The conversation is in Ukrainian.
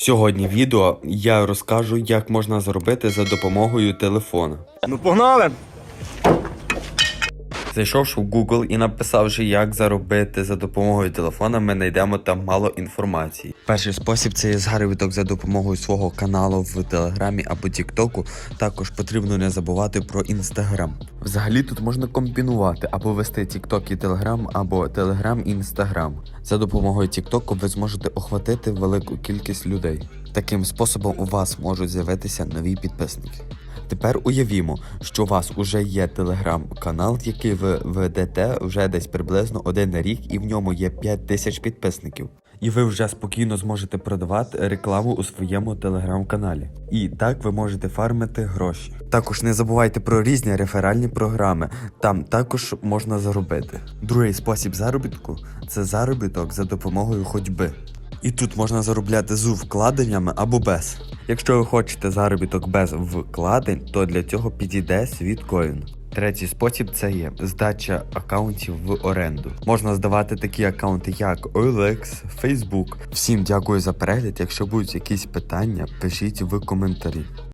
Сьогодні в відео я розкажу, як можна зробити за допомогою телефона. Ну погнали! Зайшовши в Google і написавши, як заробити за допомогою телефона, ми знайдемо там мало інформації. Перший спосіб це є заробіток за допомогою свого каналу в Телеграмі або Тіктоку. Також потрібно не забувати про Інстаграм. Взагалі тут можна комбінувати або вести Тікток і Телеграм, або Телеграм і Інстаграм. За допомогою Тіктоку ви зможете охватити велику кількість людей. Таким способом у вас можуть з'явитися нові підписники. Тепер уявімо, що у вас уже є телеграм-канал, який ви ведете вже десь приблизно один рік, і в ньому є 5 тисяч підписників. І ви вже спокійно зможете продавати рекламу у своєму телеграм-каналі. І так ви можете фармити гроші. Також не забувайте про різні реферальні програми, там також можна заробити. Другий спосіб заробітку це заробіток за допомогою ходьби. І тут можна заробляти з вкладеннями або без. Якщо ви хочете заробіток без вкладень, то для цього підійде світкоін. Третій спосіб це є здача аккаунтів в оренду. Можна здавати такі аккаунти, як OLX, Facebook. Всім дякую за перегляд. Якщо будуть якісь питання, пишіть в коментарі.